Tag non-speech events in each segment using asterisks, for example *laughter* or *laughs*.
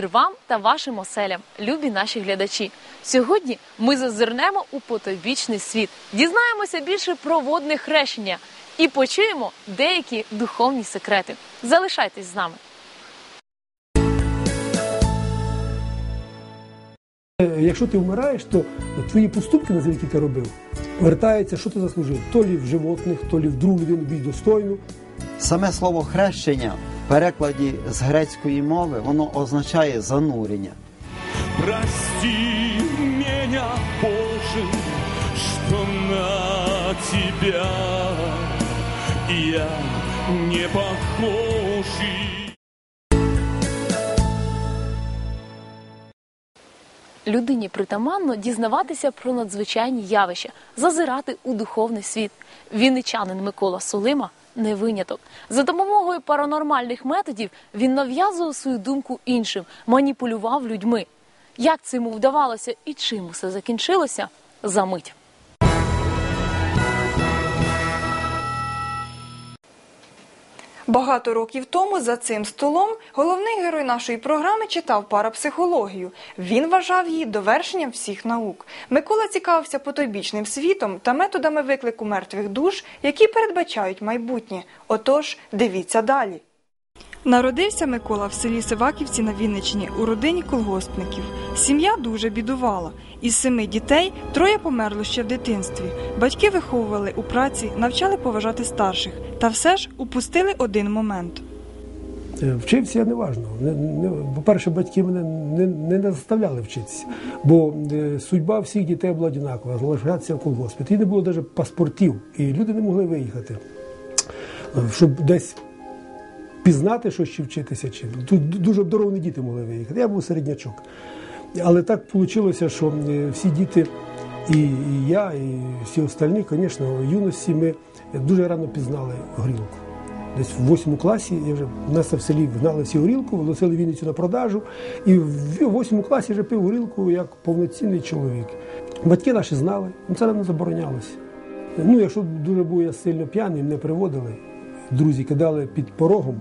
Мир вам та вашим оселям, любі наші глядачі. Сьогодні ми зазирнемо у потойбічний світ, дізнаємося більше про водне хрещення і почуємо деякі духовні секрети. Залишайтесь з нами. Е, Якщо ти вмираєш, то твої поступки, на які ти робив, вертаються, що ти заслужив. То лі в животних, то лі в другу людину більш достойну. Саме слово хрещення перекладі з грецької мови воно означає занурення. Прости меня, Боже, что на тебя я не похожий. Людині притаманно дізнаватися про надзвичайні явища, зазирати у духовний світ. Вінничанин Микола Сулима не виняток. За допомогою паранормальних методів він нав'язував свою думку іншим, маніпулював людьми. Як це йому вдавалося і чим усе закінчилося? За Багато років тому за цим столом головний герой нашої програми читав парапсихологію. Він вважав її довершенням всіх наук. Микола цікавився потойбічним світом та методами виклику мертвих душ, які передбачають майбутнє. Отож, дивіться далі. Народився Микола в селі Сиваківці на Вінниччині у родині колгоспників. Сім'я дуже бідувала. Із семи дітей троє померло ще в дитинстві. Батьки виховували у праці, навчали поважати старших, та все ж упустили один момент. Е, Вчився я неважно. Не, не, по-перше, батьки мене не, не заставляли вчитися, бо е, судьба всіх дітей була одинакова, залишатися в колгоспі. І не було навіть паспортів, і люди не могли виїхати, щоб десь пізнати щось чи вчитися. Чи. Тут дуже обдаровані діти могли виїхати. Я був середнячок. Але так вийшло, що е, всі діти, і, я, і всі остальні, звісно, в юності ми дуже рано пізнали горілку. Десь в восьмому класі я вже в нас в селі гнали всі горілку, вносили Вінницю на продажу. І в восьмому класі вже пив горілку як повноцінний чоловік. Батьки наші знали, ну це не заборонялося. Ну, якщо дуже був я сильно п'яний, мене приводили, друзі кидали під порогом,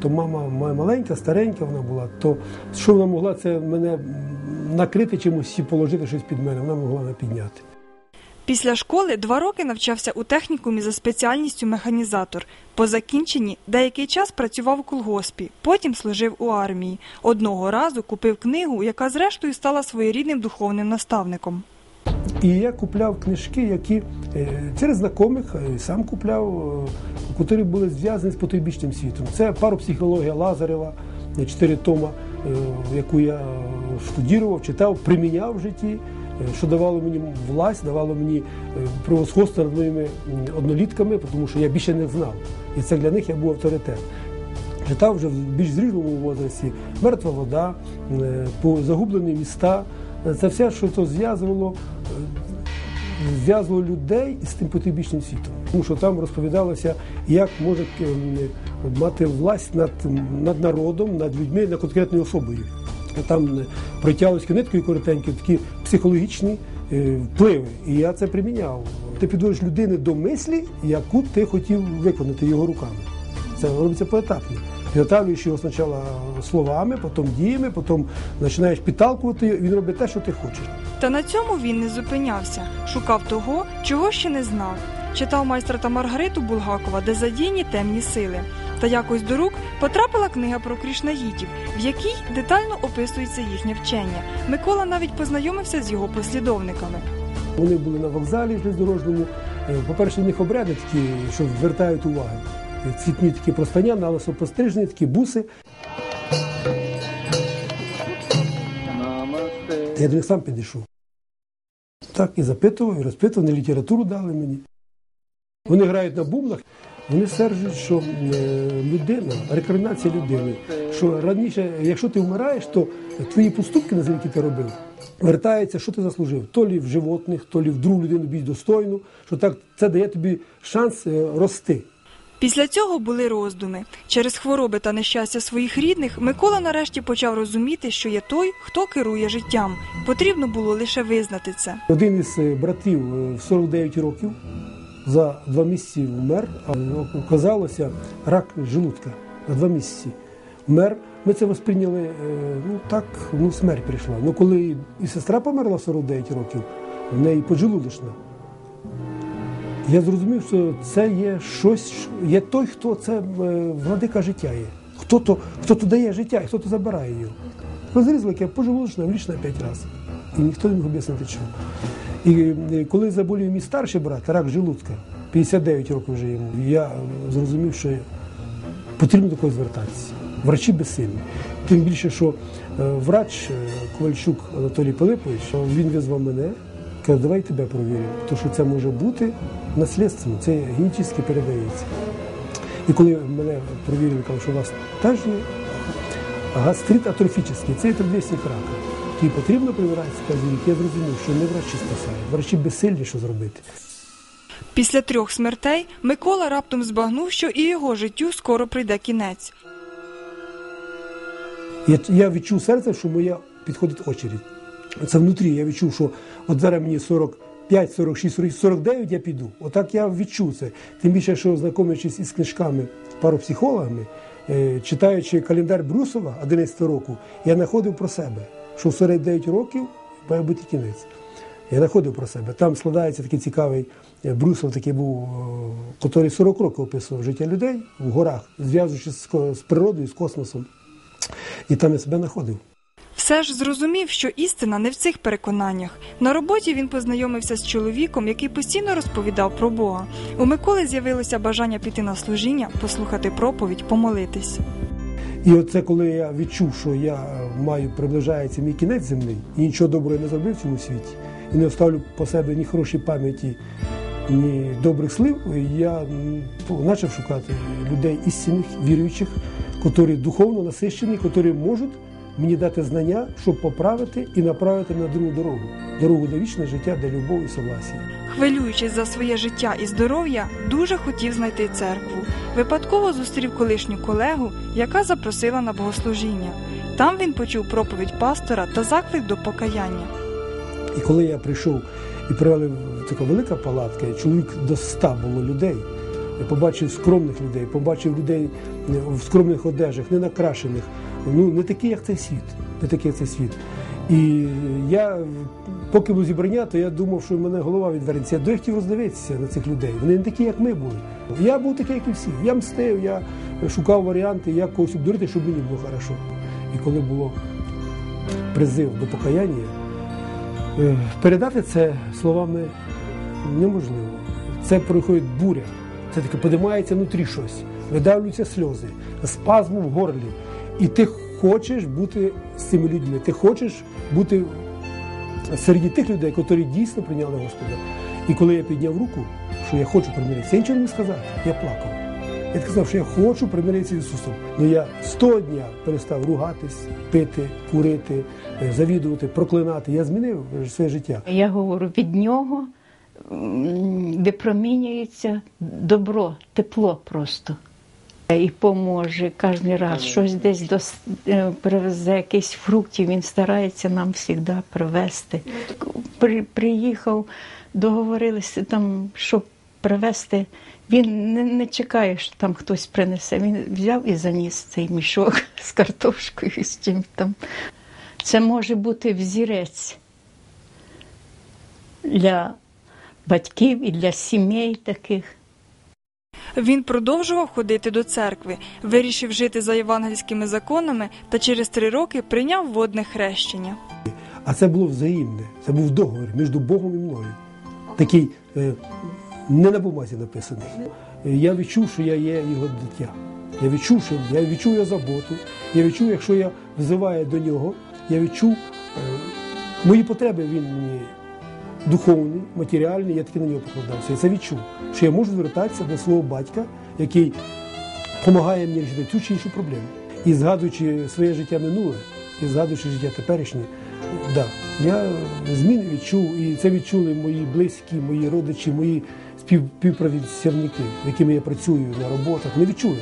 то мама моя маленька, старенька вона була, то що вона могла це мене накрити чимось і положити щось під мене, вона могла мене підняти. Після школи два роки навчався у технікумі за спеціальністю механізатор. По закінченні деякий час працював у колгоспі, потім служив у армії. Одного разу купив книгу, яка зрештою стала своєрідним духовним наставником. І я купляв книжки, які е, через знайомих е, сам купляв, е, які були зв'язані з потойбічним світом. Це паропсихологія Лазарева, е, чотири тома, е, яку я штудірував, читав, приміняв в житті, е, що давало мені власть, давало мені е, превосходство над моїми однолітками, тому що я більше не знав. І це для них я був авторитет. Читав вже в більш зрілому возрасті мертва вода, е, загублені міста. Е, Це все, що то зв'язувало, е, зв'язувало людей із тим потойбічним світом. Тому що там розповідалося, як може е, мати власть над, над народом, над людьми, над конкретною особою. Там е, протягувалися ниткою коротенькі, такі психологічні е, впливи. І я це приміняв. Ти підводиш людини до мислі, яку ти хотів виконати його руками. Це робиться поетапно. Підготавлюєш його спочатку словами, потім діями, потім починаєш підталкувати, він робить те, що ти хочеш. Та на цьому він не зупинявся, шукав того, чого ще не знав. Читав майстра та Маргариту Булгакова, де задіяні темні сили. Та якось до рук потрапила книга про крішнаїтів, в якій детально описується їхнє вчення. Микола навіть познайомився з його послідовниками. Вони були на вокзалі железнодорожному. Е, По-перше, в них обряди такі, що звертають увагу. Цвітні такі простання, на лисо пострижені, такі буси. Я до них сам підійшов. Так і запитував, і розпитував, вони літературу дали мені. Вони грають на бубнах, вони стверджують, що е, людина, рекординація людини, що раніше, якщо ти вмираєш, то твої поступки, на які ти робив, вертаються, що ти заслужив. То лі в животних, то лі в другу людину більш достойну, що так це дає тобі шанс е, рости. Після цього були роздуми. Через хвороби та нещастя своїх рідних Микола нарешті почав розуміти, що є той, хто керує життям. Потрібно було лише визнати це. Один із е, братів е, в 49 років за два місяці вмер, а оказалося рак желудка за два місяці. мер. Ми це восприйняли, е, ну так, ну смерть прийшла. Ну коли і сестра померла в 49 років, в неї поджелудочна. Я зрозумів, що це є щось, є той, хто це е, владика життя є. Хто то, хто то дає життя і хто то забирає його. Розрізали, яке поджелудочна, влічна п'ять разів. І ніхто не міг об'яснити чому. І е, коли заболів мій старший брат, рак желудка, 59 років вже йому, я зрозумів, що потрібно до когось звертатися. Врачі безсильні. Тим більше, що е, врач Ковальчук Анатолій Пилипович, він визвав мене, каже, давай тебе провіримо, тому що це може бути наслідственно, це генетично передається. І коли мене провірили, кажуть, що у вас теж є гастрит атрофічний, це є предвісник рака. І потрібно перевиратися кожен рік. Я зрозумів, що не врачі спасають, врачі безсильні, що зробити. Після трьох смертей Микола раптом збагнув, що і його життю скоро прийде кінець. Я, я відчув серце, що моя підходить очередь. Це внутрі. Я відчув, що от зараз мені 45, 46, 47, 49 я піду. Отак я відчув це. Тим більше, що знайомлячись із книжками парапсихологами, е, читаючи календар Брюсова 11 року, я знаходив про себе, що в 49 років має бути кінець. Я знаходив про себе. Там складається такий цікавий е, Брюсов, такий був, е, який 40 років описував життя людей в горах, зв'язуючись з природою, з космосом. І там я себе знаходив. Все ж зрозумів, що істина не в цих переконаннях. На роботі він познайомився з чоловіком, який постійно розповідав про Бога. У Миколи з'явилося бажання піти на служіння, послухати проповідь, помолитись. І оце коли я відчув, що я е, маю приближається мій кінець земний, і нічого доброго я не зробив в цьому світі, і не оставлю по себе ні хорошій пам'яті, ні добрих слів, я почав шукати людей істинних, віруючих, які духовно насищені, які можуть мені дати знання, щоб поправити і направити на другу дорогу. Дорогу до вічне життя, де любов і согласія. Хвилюючись за своє життя і здоров'я, дуже хотів знайти церкву. Випадково зустрів колишню колегу, яка запросила на богослужіння. Там він почув проповідь пастора та заклик до покаяння. І коли я прийшов і привели така велика палатка, і чоловік до ста було людей. Я побачив скромних людей, побачив людей е, в скромних одежах, не накрашених, ну не такі, як цей світ, не такі, як цей світ. І я, поки було зібрання, то я думав, що в мене голова відвернеться. Я хотів роздивитися на цих людей. Вони не такі, як ми були. Я був такий, як і всі. Я мстив, я шукав варіанти, як когось обдурити, щоб мені було хорошо. І коли було призив до покаяння, Е, Передати це словами неможливо. Це проходить буря. Це таке подимається внутрі щось, видавлюються сльози, спазм в горлі. І ти хочеш бути з цими людьми. Ти хочеш бути серед тих людей, які дійсно прийняли Господа. І коли я підняв руку, що я хочу примиритися, я нічого не міг сказати, я плакав. Я сказав, що я хочу примиритися з Ісусом. Ну я того дня перестав ругатись, пити, курити, е, завідувати, проклинати. Я змінив своє життя. Я говорю, від нього випромінюється добро, тепло просто. І поможе кожен раз щось десь дос- е, привезе, якісь фруктів, він старається нам завжди привезти. При, приїхав, договорилися там, щоб привезти. Він не, не чекає, що там хтось принесе. Він взяв і заніс цей мішок *laughs* з картошкою, з чим там. Це може бути взірець для батьків і для сімей таких. Він продовжував ходити до церкви, вирішив жити за євангельськими законами та через три роки прийняв водне хрещення. А це було взаємне. Це був договір між Богом і мною. Такий е, не на бумазі написаний. Я відчув, що я є його дитя. Я відчув, що я відчув його заботу. Я відчув, якщо я взиваю до нього, я відчув е, мої потреби. Він мені духовний, матеріальний, я таки на нього покладався. Я це відчув, що я можу звертатися до свого батька, який допомагає мені вирішити цю чи іншу проблему. І згадуючи своє життя минуле, і згадуючи життя теперішнє, да, я зміни відчув, і це відчули мої близькі, мої родичі, мої спів, з якими я працюю на роботах. Не відчули,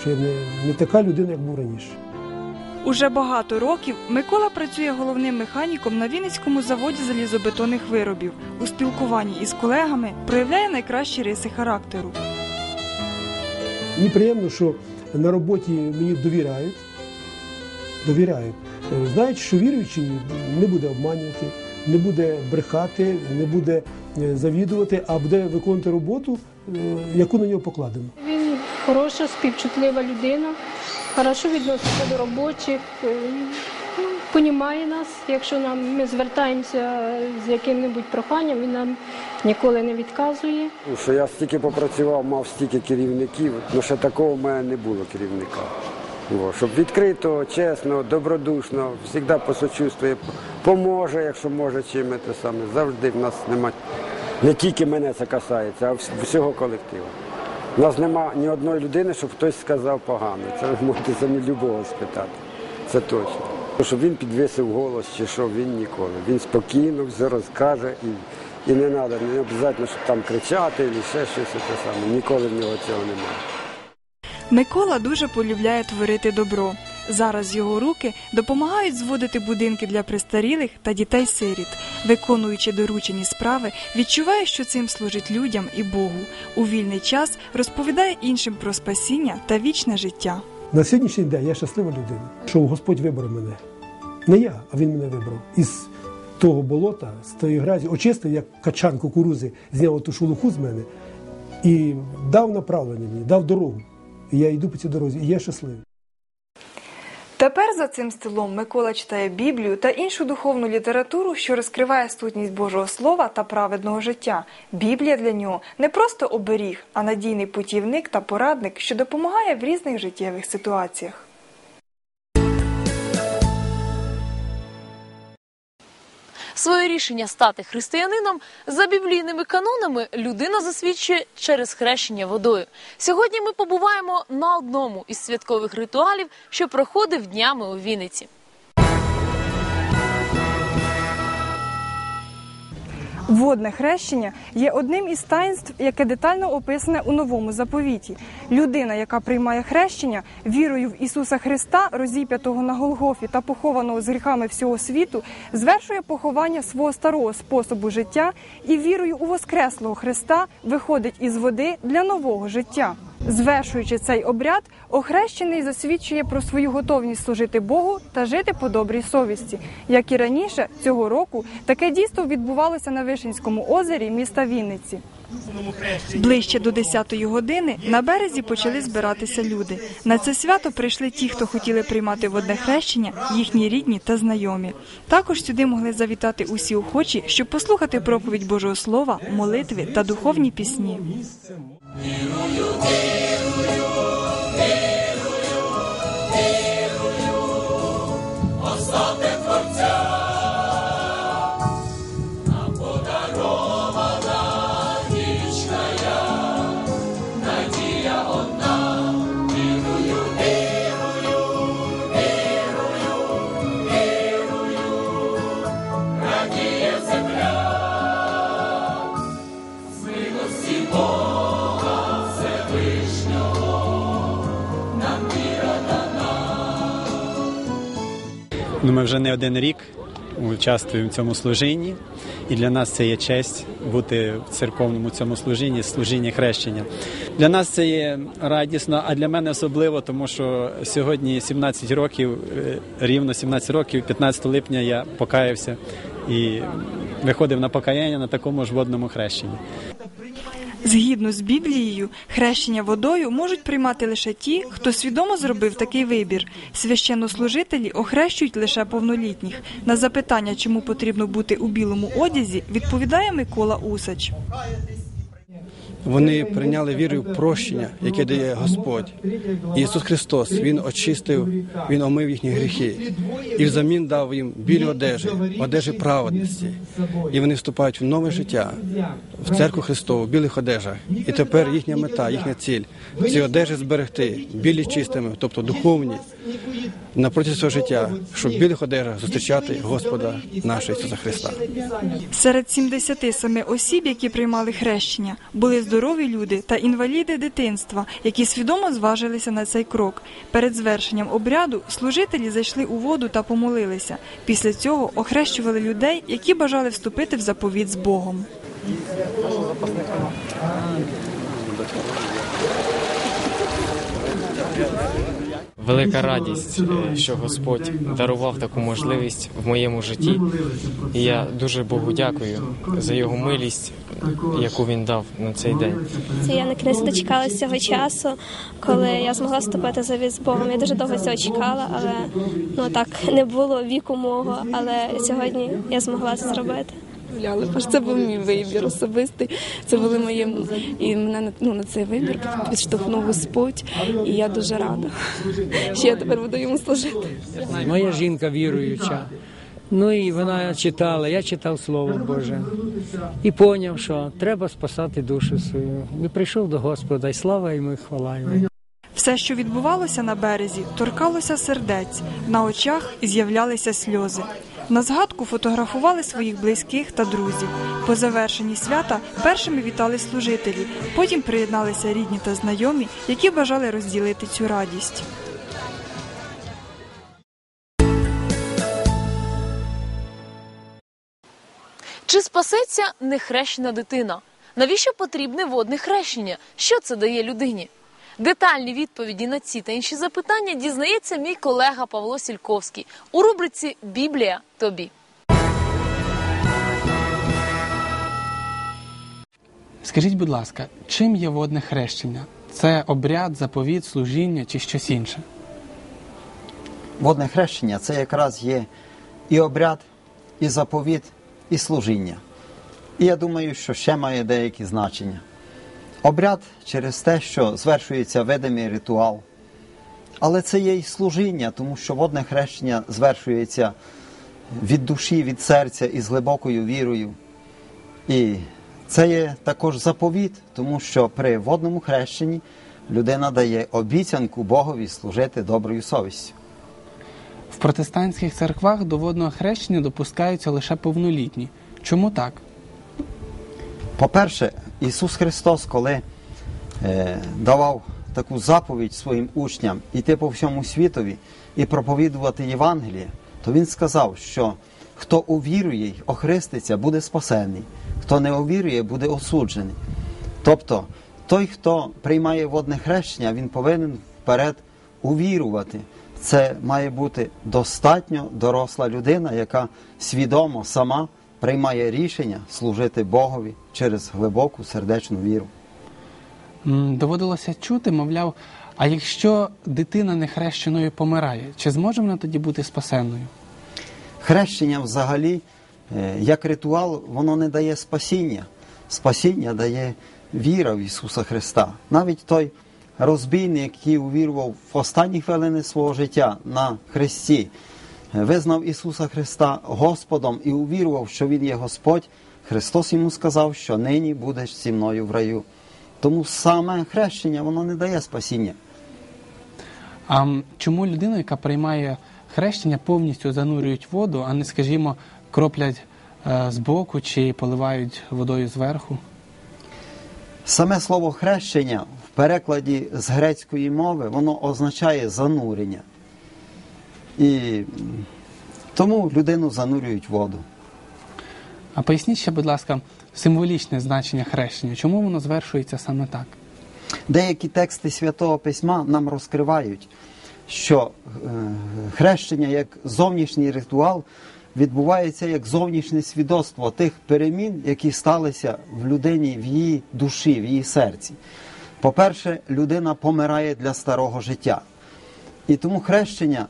що я не, не така людина, як був раніше. Уже багато років Микола працює головним механіком на Вінницькому заводі залізобетонних виробів. У спілкуванні із колегами проявляє найкращі риси характеру. Мені приємно, що на роботі мені довіряють, довіряють. Знають, що віруючий не буде обманювати, не буде брехати, не буде е, завідувати, а буде виконувати роботу, е, яку на нього покладено. Він хороша, співчутлива людина, хорошо відноситься до робочих, е, ну, понімає нас. Якщо нам ми звертаємося з яким-небудь проханням, він нам ніколи не відказує. Ну, Що я стільки попрацював, мав стільки керівників, ну ще такого в мене не було керівника. О, щоб відкрито, чесно, добродушно, завжди посочувствує, поможе, якщо може чим те саме. Завжди в нас немає. Не тільки мене це касається, а всього колективу. У нас нема ні одної людини, щоб хтось сказав погано. Це ви можете самі любого спитати. Це точно. Тому що він підвисив голос чи що, він ніколи. Він спокійно все розкаже і, і не треба, не обов'язково, щоб там кричати і ще щось те саме. Ніколи в нього цього немає. Микола дуже полюбляє творити добро. Зараз його руки допомагають зводити будинки для престарілих та дітей-сиріт. Виконуючи доручені справи, відчуває, що цим служить людям і Богу. У вільний час розповідає іншим про спасіння та вічне життя. На сьогоднішній день я щаслива людина, що Господь вибрав мене. Не я, а він мене вибрав. Із того болота, з тої грязі, очистив, як качан кукурузи, зняв ту шелуху з мене і дав направлення мені, дав дорогу. І я йду по цій дорозі, і я щасливий. Тепер за цим столом Микола читає Біблію та іншу духовну літературу, що розкриває сутність Божого Слова та праведного життя. Біблія для нього не просто оберіг, а надійний путівник та порадник, що допомагає в різних життєвих ситуаціях. Своє рішення стати християнином за біблійними канонами людина засвідчує через хрещення водою. Сьогодні ми побуваємо на одному із святкових ритуалів, що проходив днями у Вінниці. Водне хрещення є одним із таїнств, яке детально описане у новому заповіті. Людина, яка приймає хрещення, вірою в Ісуса Христа, розіп'ятого на Голгофі та похованого з гріхами всього світу, звершує поховання свого старого способу життя і вірою у Воскреслого Христа виходить із води для нового життя. Звершуючи цей обряд, охрещений засвідчує про свою готовність служити Богу та жити по добрій совісті. Як і раніше, цього року таке дійство відбувалося на Вишинському озері міста Вінниці. Ближче до 10-ї години на березі почали збиратися люди. На це свято прийшли ті, хто хотіли приймати водне хрещення, їхні рідні та знайомі. Також сюди могли завітати усі охочі, щоб послухати проповідь Божого Слова, молитви та духовні пісні. Вже не один рік участвуємо в цьому служінні, і для нас це є честь бути в церковному цьому служінні, служінні хрещення. Для нас це є радісно, а для мене особливо, тому що сьогодні 17 років, е, рівно 17 років, 15 липня я покаявся і виходив на покаяння на такому ж водному хрещенні. Згідно з Біблією, хрещення водою можуть приймати лише ті, хто свідомо зробив такий вибір. Священнослужителі охрещують лише повнолітніх. На запитання, чому потрібно бути у білому одязі, відповідає Микола Усач. Вони прийняли вірою прощення, яке дає Господь. Ісус Христос Він очистив, Він омив їхні гріхи і взамін дав їм білі одежі, одежі праведності. І вони вступають в нове життя в церкву Христову в білих одежах. І тепер їхня мета, їхня ціль ці одежі зберегти, білі чистими, тобто духовні, на протязі свого життя, щоб в білих одежах зустрічати Господа нашого Ісуса Христа. Серед 77 осіб, які приймали хрещення, були здорові люди та інваліди дитинства, які свідомо зважилися на цей крок. Перед звершенням обряду служителі зайшли у воду та помолилися. Після цього охрещували людей, які бажали вступити в заповіт з Богом. Велика радість, що Господь дарував таку можливість в моєму житті. І я дуже Богу дякую за його милість, яку він дав на цей день. Це я накінець дочекалася цього часу, коли я змогла вступити за з Богом. Я дуже довго цього чекала, але ну так не було віку мого. Але сьогодні я змогла це зробити. Гуляли, бо ж це був мій вибір особистий. Це були мої і мене на- ну, на цей вибір підштовхнув Господь, і я дуже рада, що я тепер буду йому служити. Моя жінка віруюча. Ну і вона читала, я читав Слово Боже. І поняв, що треба спасати душу свою. І прийшов до Господа, і слава йому, і хвала йому. Все, що відбувалося на березі, торкалося сердець, на очах з'являлися сльози. На згадку фотографували своїх близьких та друзів. По завершенні свята першими вітали служителі, потім приєдналися рідні та знайомі, які бажали розділити цю радість. Чи спасеться нехрещена дитина? Навіщо потрібне водне хрещення? Що це дає людині? Детальні відповіді на ці та інші запитання дізнається мій колега Павло Сільковський у рубриці Біблія тобі. Скажіть, будь ласка, чим є водне хрещення? Це обряд, заповіт, служіння чи щось інше? Водне хрещення це якраз є і обряд, і заповіт, і служіння. І я думаю, що ще має деякі значення. Обряд через те, що звершується видимий ритуал. Але це є і служіння, тому що водне хрещення звершується від душі, від серця і з глибокою вірою. І це є також заповіт, тому що при водному хрещенні людина дає обіцянку Богові служити доброю совістю. В протестантських церквах до водного хрещення допускаються лише повнолітні. Чому так? По-перше, Ісус Христос, коли е, давав таку заповідь своїм учням іти по всьому світові і проповідувати Євангеліє, то Він сказав, що хто увірує й охреститься, буде спасений, хто не увірує, буде осуджений. Тобто, той, хто приймає водне хрещення, він повинен вперед увірувати. Це має бути достатньо доросла людина, яка свідомо сама приймає рішення служити Богові через глибоку сердечну віру. Доводилося чути, мовляв, а якщо дитина нехрещеною помирає, чи зможе вона тоді бути спасенною? Хрещення взагалі, е, як ритуал, воно не дає спасіння. Спасіння дає віра в Ісуса Христа. Навіть той розбійник, який увірував в останні хвилини свого життя на Христі, визнав Ісуса Христа Господом і увірував, що Він є Господь, Христос йому сказав, що нині будеш зі мною в раю. Тому саме хрещення воно не дає спасіння. А чому людину, яка приймає хрещення, повністю занурюють воду, а не, скажімо, кроплять е, збоку чи поливають водою зверху? Саме слово хрещення в перекладі з грецької мови воно означає занурення. І тому людину занурюють в воду. А поясніть ще, будь ласка, символічне значення хрещення. Чому воно звершується саме так? Деякі тексти Святого Письма нам розкривають, що е, хрещення як зовнішній ритуал відбувається як зовнішнє свідоцтво тих перемін, які сталися в людині, в її душі, в її серці. По-перше, людина помирає для старого життя. І тому хрещення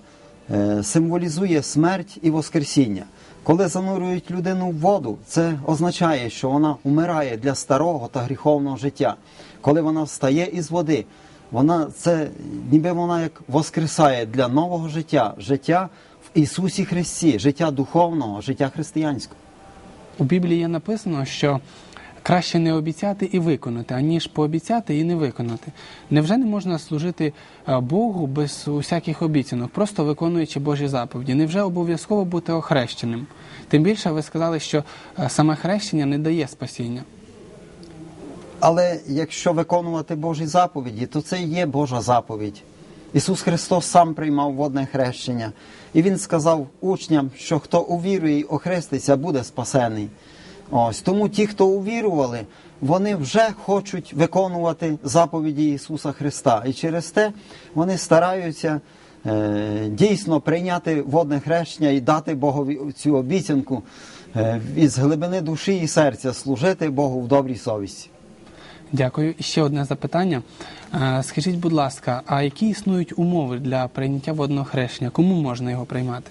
символізує смерть і Воскресіння. Коли занурюють людину в воду, це означає, що вона умирає для старого та гріховного життя. Коли вона встає із води, вона це ніби вона як воскресає для нового життя, життя в Ісусі Христі, життя духовного, життя християнського. У Біблії написано, що краще не обіцяти і виконати, аніж пообіцяти і не виконати. Невже не можна служити е, Богу без усяких обіцянок, просто виконуючи Божі заповіді? Невже обов'язково бути охрещеним? Тим більше ви сказали, що е, саме хрещення не дає спасіння. Але якщо виконувати Божі заповіді, то це і є Божа заповідь. Ісус Христос сам приймав водне хрещення, і Він сказав учням, що хто увірує і охреститься, буде спасений. Ось тому ті, хто увірували, вони вже хочуть виконувати заповіді Ісуса Христа. І через те вони стараються е, дійсно прийняти водне хрещення і дати Богові цю обіцянку е, із глибини душі і серця служити Богу в добрій совісті. Дякую. І ще одне запитання. Е, Скажіть, будь ласка, а які існують умови для прийняття водного хрещення? Кому можна його приймати?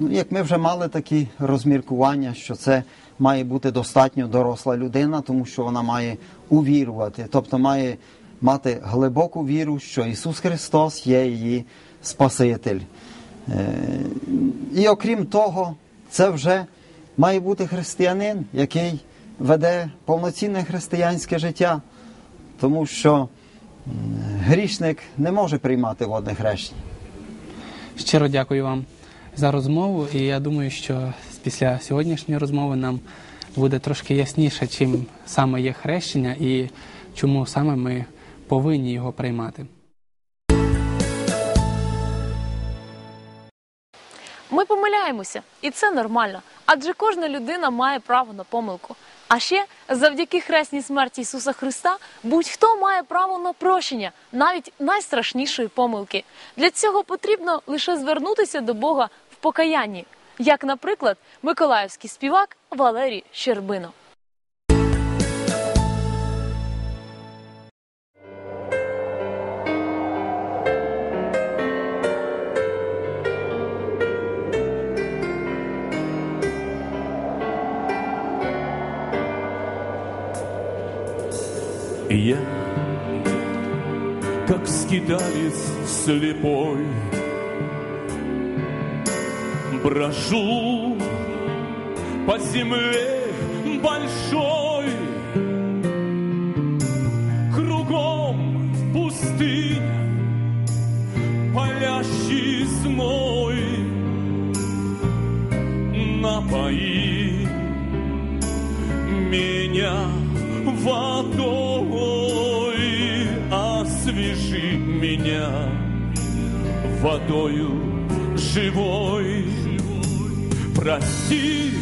Ну, Як ми вже мали такі розміркування, що це має бути достатньо доросла людина, тому що вона має увірувати, тобто має мати глибоку віру, що Ісус Христос є її Спаситель. Е, І окрім того, це вже має бути християнин, який веде повноцінне християнське життя, тому що грішник не може приймати водне хрещення. Щиро дякую вам за розмову, і я думаю, що після сьогоднішньої розмови нам буде трошки ясніше, чим саме є хрещення і чому саме ми повинні його приймати. Ми помиляємося, і це нормально, адже кожна людина має право на помилку. А ще завдяки хресній смерті Ісуса Христа будь-хто має право на прощення, навіть найстрашнішої помилки. Для цього потрібно лише звернутися до Бога покаянні, як, наприклад, миколаївський співак Валерій Щербино. Я, как скиталец слепой, Брожу по земле большой, Кругом пустыня, палящий зной, Напои меня водой, освежи меня водою живой. Прости,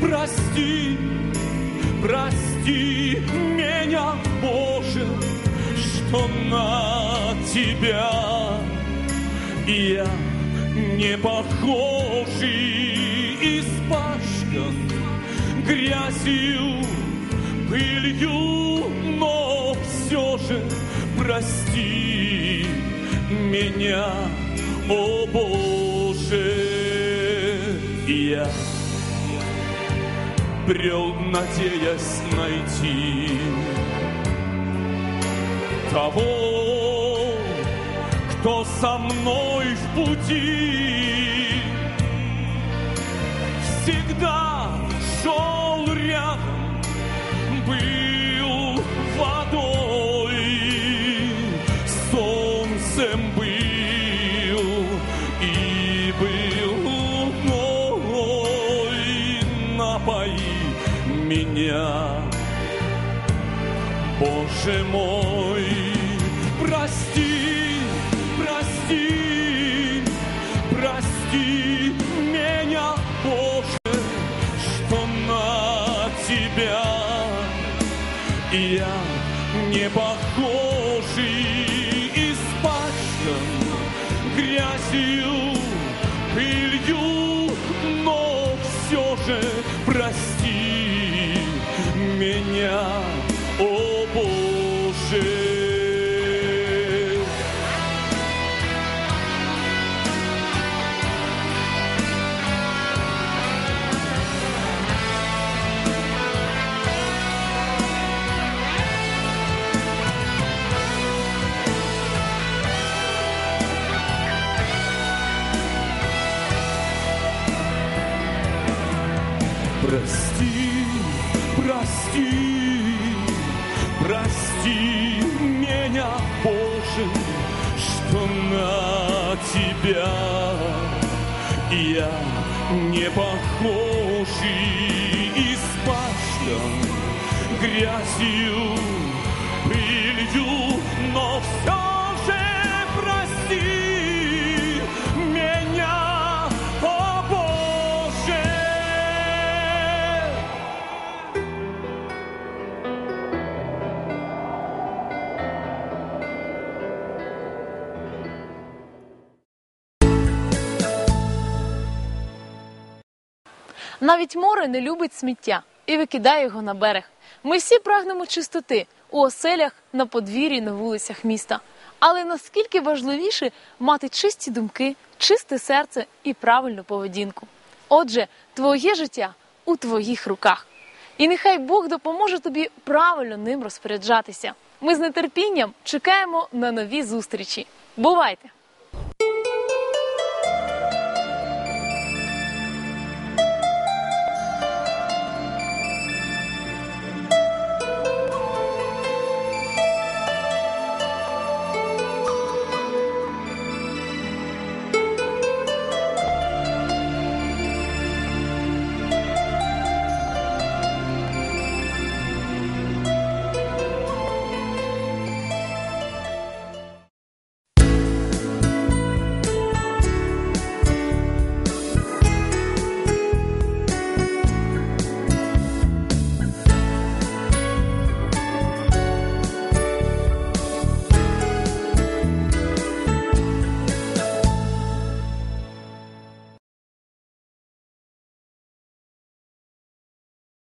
прости, прости меня, Боже, что на Тебя я не похожий, испачкан грязью, пылью, но все же прости меня, о Боже. Я брел, надеясь найти того, кто со мной в пути. Всегда шел рядом, был Боже мой, прости, прости, прости меня, Боже, что на Тебя. Я не похожий, испачкан грязью, пылью, но все же прости меня, Навіть море не любить сміття і викидає його на берег. Ми всі прагнемо чистоти у оселях, на подвір'ї, на вулицях міста. Але наскільки важливіше мати чисті думки, чисте серце і правильну поведінку. Отже, твоє життя у твоїх руках. І нехай Бог допоможе тобі правильно ним розпоряджатися. Ми з нетерпінням чекаємо на нові зустрічі. Бувайте!